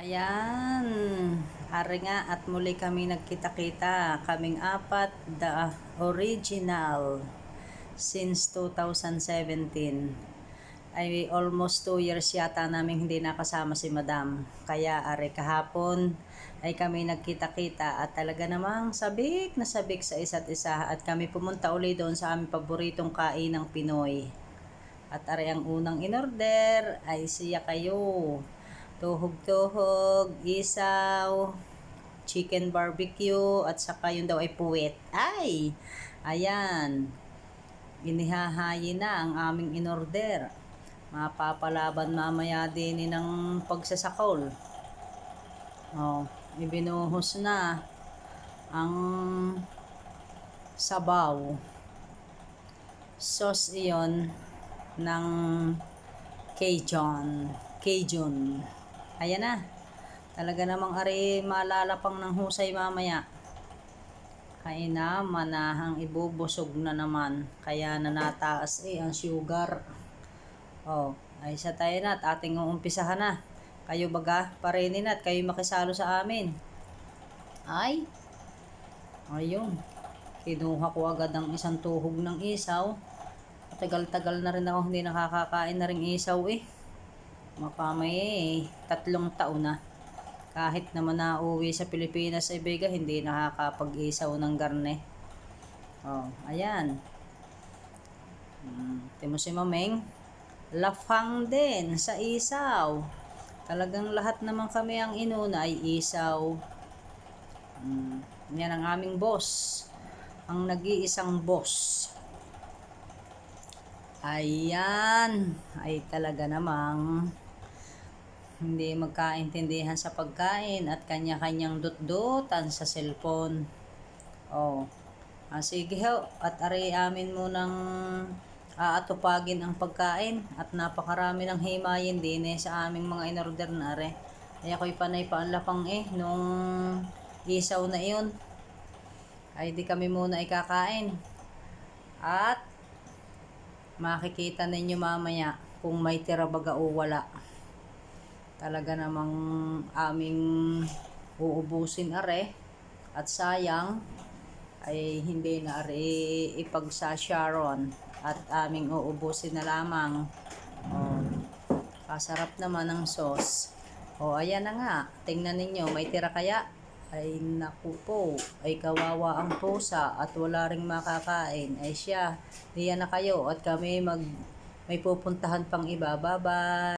Ayan, ari nga at muli kami nagkita-kita. Kaming apat, the original since 2017. Ay almost 2 years yata namin hindi nakasama si Madam. Kaya ari kahapon ay kami nagkita-kita at talaga namang sabik na sabik sa isa't isa at kami pumunta uli doon sa aming paboritong kain ng Pinoy. At ari ang unang inorder ay siya kayo. Tuhog-tuhog, isaw, chicken barbecue, at saka yun daw ay puwet. Ay! Ayan. Inihahayi na ang aming inorder. Mapapalaban mamaya din ng pagsasakol. Oh, ibinuhos na ang sabaw. Sauce iyon ng Cajun. Cajun. Ayan na. Talaga namang ari malalapang ng husay mamaya. Kaya na manahang ibubusog na naman. Kaya na nataas eh ang sugar. Oh, ay sa tayo na at ating uumpisahan na. Kayo baga, parenin at kayo makisalo sa amin. Ay, ayun. Kinuha ko agad ang isang tuhog ng isaw. Tagal-tagal na rin ako hindi nakakakain na rin isaw eh. Makamay eh, tatlong taon na. Kahit naman na uwi sa Pilipinas ay biga, hindi nakakapag-isaw ng garne. Oh, ayan. Hmm, timo si Mameng. Lafang din sa isaw. Talagang lahat naman kami ang inuna ay isaw. Hmm, yan ang aming boss. Ang nag-iisang boss. Ayan. Ay talaga namang hindi magkaintindihan sa pagkain at kanya-kanyang dut-dutan sa cellphone. Oh. Ah, sige ho. At ari amin munang aatupagin ang pagkain at napakarami ng himayin din eh sa aming mga inorder na are. Ay ako'y panay paanlapang eh nung isaw na iyon. Ay di kami muna ikakain. At makikita ninyo mamaya kung may tira baga o wala. Talaga namang aming uubusin are at sayang ay hindi na are ipagsa Sharon at aming uubusin na lamang. Oh, kasarap naman ang sauce. O, oh, ayan na nga. Tingnan ninyo, may tira kaya? Ay, naku po. Ay, kawawa ang pusa at wala ring makakain. Ay siya, diyan na kayo at kami mag may pupuntahan pang iba. Bye-bye!